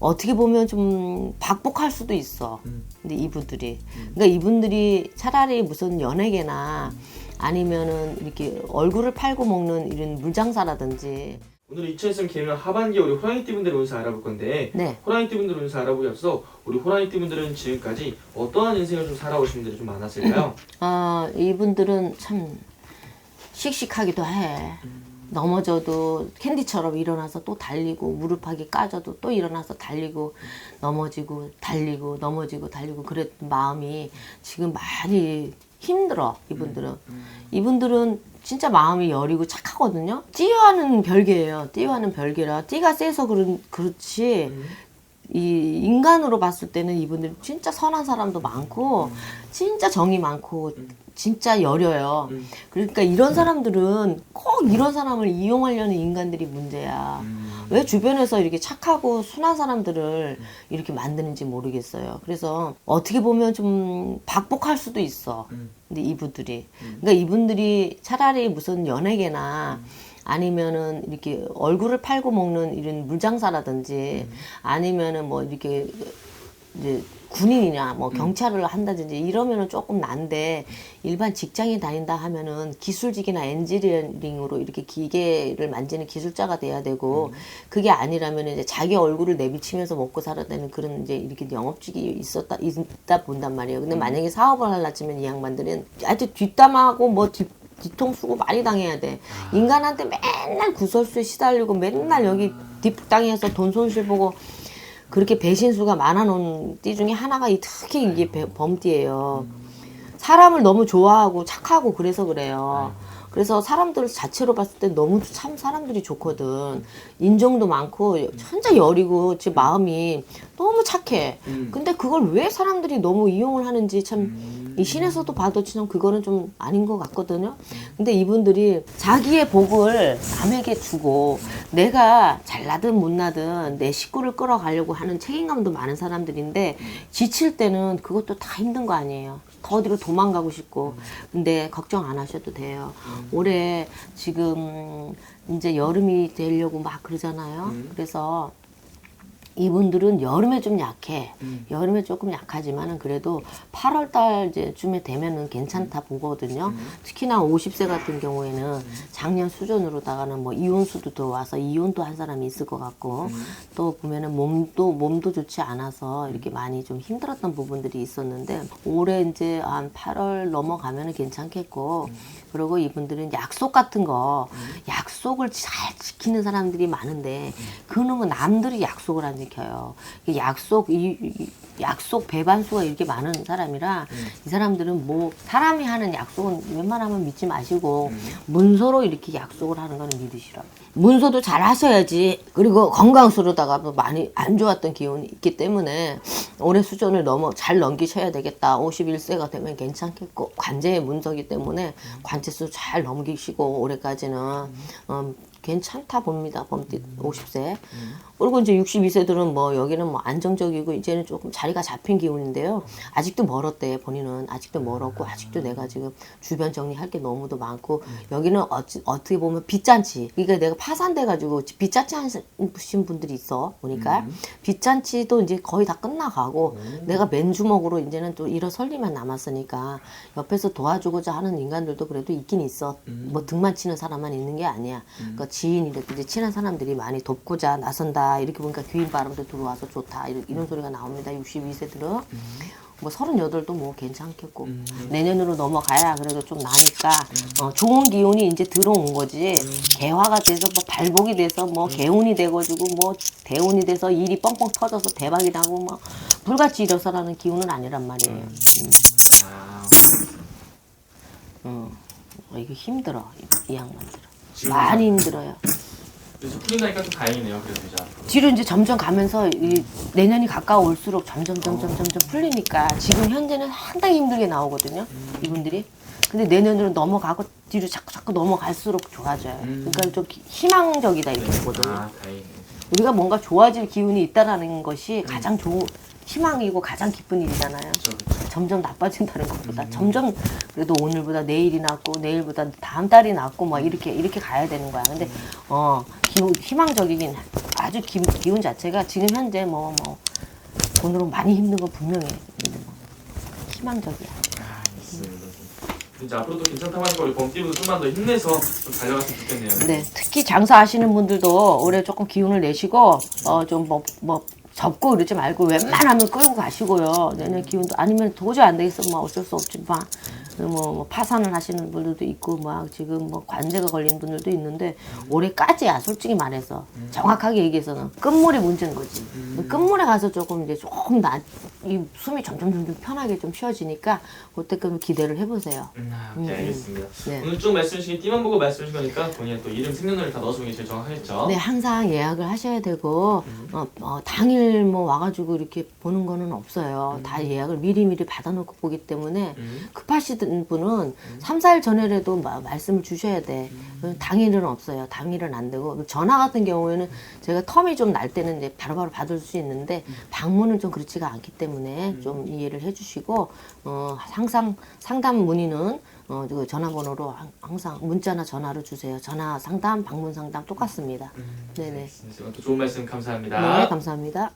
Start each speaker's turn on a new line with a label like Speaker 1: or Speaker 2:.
Speaker 1: 어떻게 보면 좀 박복할 수도 있어.
Speaker 2: 음.
Speaker 1: 근데 이분들이 그러니까 이분들이 차라리 무슨 연예계나 아니면은 이렇게 얼굴을 팔고 먹는 이런 물장사라든지
Speaker 2: 오늘 2023 개면 하반기 우리 호랑이띠 분들의 운세 알아볼 건데
Speaker 1: 네.
Speaker 2: 호랑이띠 분들 운세 알아보기 앞서 우리 호랑이띠 분들은 지금까지 어떠한 인생을 좀 살아오신 분들이 좀 많았을까요?
Speaker 1: 아 이분들은 참 씩씩하기도 해. 넘어져도 캔디처럼 일어나서 또 달리고 무릎하기 까져도 또 일어나서 달리고 넘어지고 달리고 넘어지고 달리고 그랬던 마음이 지금 많이 힘들어 이분들은. 이분들은 진짜 마음이 여리고 착하거든요. 띠와는 별개예요. 띠와는 별개라. 띠가 세서 그런 그렇지. 이 인간으로 봤을 때는 이분들 진짜 선한 사람도 많고 진짜 정이 많고 진짜 여려요.
Speaker 2: 음.
Speaker 1: 그러니까 이런 사람들은 꼭 이런 사람을 이용하려는 인간들이 문제야.
Speaker 2: 음.
Speaker 1: 왜 주변에서 이렇게 착하고 순한 사람들을 이렇게 만드는지 모르겠어요. 그래서 어떻게 보면 좀 박복할 수도 있어.
Speaker 2: 음.
Speaker 1: 근데 이분들이. 그러니까 이분들이 차라리 무슨 연예계나 아니면은 이렇게 얼굴을 팔고 먹는 이런 물장사라든지 아니면은 뭐 이렇게 이제 군인이나 뭐 경찰을 한다든지 이러면은 조금 난데 일반 직장에 다닌다 하면은 기술직이나 엔지니어링으로 이렇게 기계를 만지는 기술자가 돼야 되고 그게 아니라면 이제 자기 얼굴을 내비치면서 먹고 살아야 되는 그런 이제 이렇게 영업직이 있었다 있다 본단 말이에요. 근데 만약에 사업을 하려 치면 이 양반들은 아주 뒷담하고 뭐 뒷, 뒤통수고 많이 당해야 돼. 인간한테 맨날 구설수에 시달리고 맨날 여기 뒷땅에서 돈 손실 보고 그렇게 배신수가 많아놓은 띠 중에 하나가 이 특히 이게 배- 범띠예요. 사람을 너무 좋아하고 착하고 그래서 그래요. 그래서 사람들 자체로 봤을 때 너무 참 사람들이 좋거든. 인정도 많고 진짜 여리고 제 마음이 너무 착해.
Speaker 2: 음.
Speaker 1: 근데 그걸 왜 사람들이 너무 이용을 하는지 참 이 신에서도 봐도 참 그거는 좀 아닌 것 같거든요. 근데 이분들이 자기의 복을 남에게 주고 내가 잘나든 못나든 내 식구를 끌어가려고 하는 책임감도 많은 사람들인데 지칠 때는 그것도 다 힘든 거 아니에요. 더 어디로 도망가고 싶고. 근데 걱정 안 하셔도 돼요. 올해 지금 이제 여름이 되려고 막 그러잖아요. 그래서 이분들은 여름에 좀 약해. 여름에 조금 약하지만은 그래도 8월 달 이제쯤에 되면은 괜찮다 보거든요. 특히나 50세 같은 경우에는 작년 수준으로다가는 뭐 이혼수도 들어와서 이혼도 한 사람이 있을 것 같고 또 보면은 몸도 몸도 좋지 않아서 이렇게 많이 좀 힘들었던 부분들이 있었는데 올해 이제 한 8월 넘어가면은 괜찮겠고 그리고 이분들은 약속 같은 거 약속을 잘 지키는 사람들이 많은데 그놈은 남들이 약속을 안 지켜요. 이 약속 이, 이 약속 배반수가 이렇게 많은 사람이라 이 사람들은 뭐 사람이 하는 약속은 웬만하면 믿지 마시고 문서로 이렇게 약속을 하는 거는 믿으시라. 문서도 잘 하셔야지. 그리고 건강수로다가 또 많이 안 좋았던 기운이 있기 때문에 올해 수준을 넘어 잘 넘기셔야 되겠다. 51세가 되면 괜찮겠고 관제의 문서기 때문에 관제수 잘 넘기시고 올해까지는 음, 괜찮다 봅니다. 범띠 50세. 그리고 이제 62세들은 뭐 여기는 뭐 안정적이고 이제는 조금 자리가 잡힌 기운인데요. 아직도 멀었대. 본인은 아직도 멀었고 아직도 내가 지금 주변 정리할 게 너무도 많고 여기는 어찌, 어떻게 보면 빚잔치. 그러니까 내가 파산돼 가지고 빚잔치 하신 분들이 있어. 보니까 빚잔치도 이제 거의 다 끝나가고 내가 맨 주먹으로 이제는 또 일어설리만 남았으니까 옆에서 도와주고자 하는 인간들도 그래도 있긴 있어. 뭐 등만 치는 사람만 있는 게 아니야. 그러니까 지인이라든지 친한 사람들이 많이 돕고자 나선다. 이렇게 보니까 귀인 바람도 들어와서 좋다. 이런, 이런 소리가 나옵니다. 62세들은. 뭐 38도 뭐 괜찮겠고 내년으로 넘어가야 그래도 좀 나니까 어, 좋은 기운이 이제 들어온 거지 개화가 돼서 뭐 발복이 돼서 뭐 개운이 돼가지고 뭐 대운이 돼서 일이 뻥뻥 터져서 대박이 나고 뭐 불같이 일어서라는 기운은 아니란 말이에요. 음.
Speaker 2: 아,
Speaker 1: 어, 이거 힘들어 이, 이 양반들은 많이 힘들어요.
Speaker 2: 그래서 풀린다니까 좀 다행이네요. 그래도 이제
Speaker 1: 뒤로 이제 점점 가면서 이 내년이 가까울수록 점점 점점 점점 풀리니까 지금 현재는 상당히 힘들게 나오거든요 이분들이 근데 내년으로 넘어가고 뒤로 자꾸 자꾸 넘어갈수록 좋아져요
Speaker 2: 음.
Speaker 1: 그러니까 좀 기- 희망적이다 이렇게 보거든요
Speaker 2: 아 다행이네요.
Speaker 1: 우리가 뭔가 좋아질 기운이 있다라는 것이 가장 좋은 희망이고 가장 기쁜 일이잖아요. 점점 나빠진다는 것보다 점점 그래도 오늘보다 내일이 낫고 내일보다 다음 달이 낫고 막 이렇게 이렇게 가야 되는 거야. 근데 어 기운 희망적이긴 아주 기, 기운 자체가 지금 현재 뭐뭐 돈으로 많이 힘든 건 분명해. 근데 뭐 희망적이야.
Speaker 2: 아, 알겠습니다. 이제 앞으로도 괜찮다고 하니까 우리 범띠부도 좀만 더 힘내서 좀 달려갔으면 좋겠네요.
Speaker 1: 네, 특히 장사하시는 분들도 올해 조금 기운을 내시고 어 좀 뭐뭐 접고 이러지 말고 웬만하면 끌고 가시고요. 내년 기운도 아니면 도저히 안 되겠어. 뭐 어쩔 수 없지만 뭐, 뭐 파산을 하시는 분들도 있고 막 지금 뭐 관제가 걸린 분들도 있는데 올해까지야 솔직히 말해서 정확하게 얘기해서는 끝물이 문제인 거지. 끝물에 가서 조금 이제 조금 나, 이 숨이 점점 점점 편하게 좀 쉬어지니까 그때끔 기대를 해보세요.
Speaker 2: 음, 아, 오케이, 알겠습니다.
Speaker 1: 네.
Speaker 2: 오늘 쭉 말씀 주신 띠만 보고 말씀 주신 거니까 본인의 또 이름 생년월일 다 넣어주는 게 제일 정확하겠죠?
Speaker 1: 네, 항상 예약을 하셔야 되고 어, 어, 당일 뭐 와가지고 이렇게 보는 거는 없어요. 다 예약을 미리미리 받아놓고 보기 때문에
Speaker 2: 음.
Speaker 1: 급하시 던 분은 삼 3, 4일 전에라도 마- 말씀을 주셔야 돼. 당일은 없어요. 당일은 안 되고 전화 같은 경우에는 제가 텀이 좀 날 때는 이제 바로바로 받을 수 있는데 방문은 좀 그렇지가 않기 때문에 좀 이해를 해주시고 어, 항상 상담 문의는 어, 그 전화번호로 항- 항상 문자나 전화로 주세요. 전화 상담, 방문 상담 똑같습니다. 네네.
Speaker 2: 알겠습니다. 또 좋은 말씀 감사합니다.
Speaker 1: 네, 감사합니다.